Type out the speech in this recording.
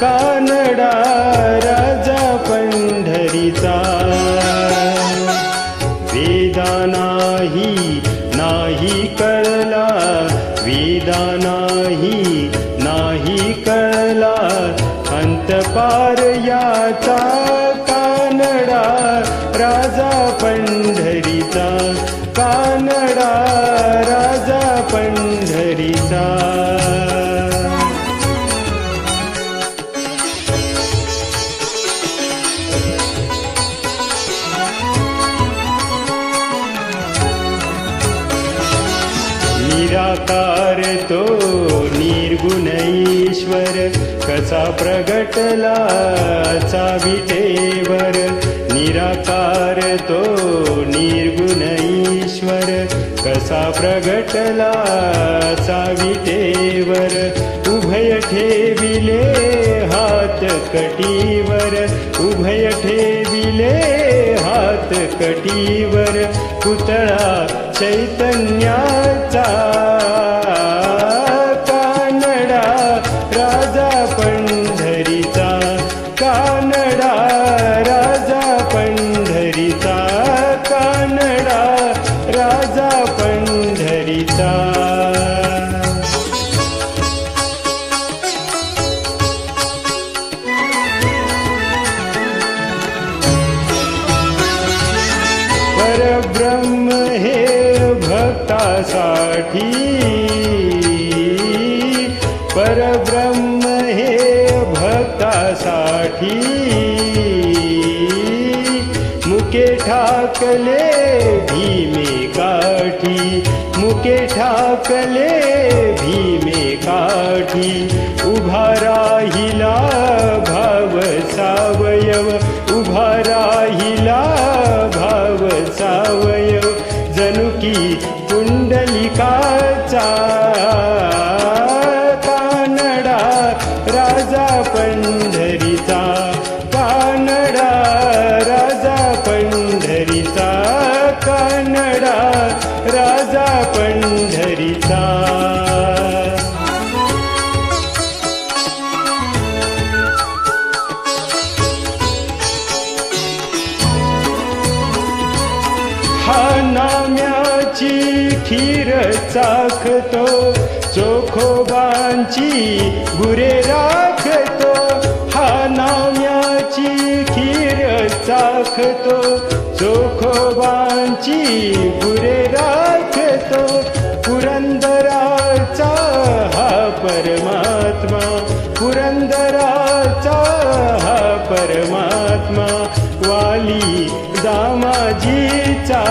कानडा राजा पंढरीचा. वेदा नाही नाही कळला वेदा नाही नाही कळला. अंतपार याचा कानडा राजा पंढरीचा. कानडा राजा पंढरीचा. निराकार तो निर्गुण ईश्वर कसा प्रगटला चा निराकार तो निर्गुण ईश्वर कसा प्रगटला चा उभय ठेविले हात कटीवर उभय ठेविले हात कटीवर पुतळा चैतन्या परब्रह्म हे भक्तासाठी परब्रह्म हे भक्तासाठी मुके ठाकले भीमे काठी मुके ठाकले पंढरीचा. हा नाम्याची खीर चाखतो चोखोबांची गुरे राखतो. हा नाम्याची खीर चाखतो चोखोबांची परमात्मा पुरंदराचा हा परमात्मा वाली दामाजीचा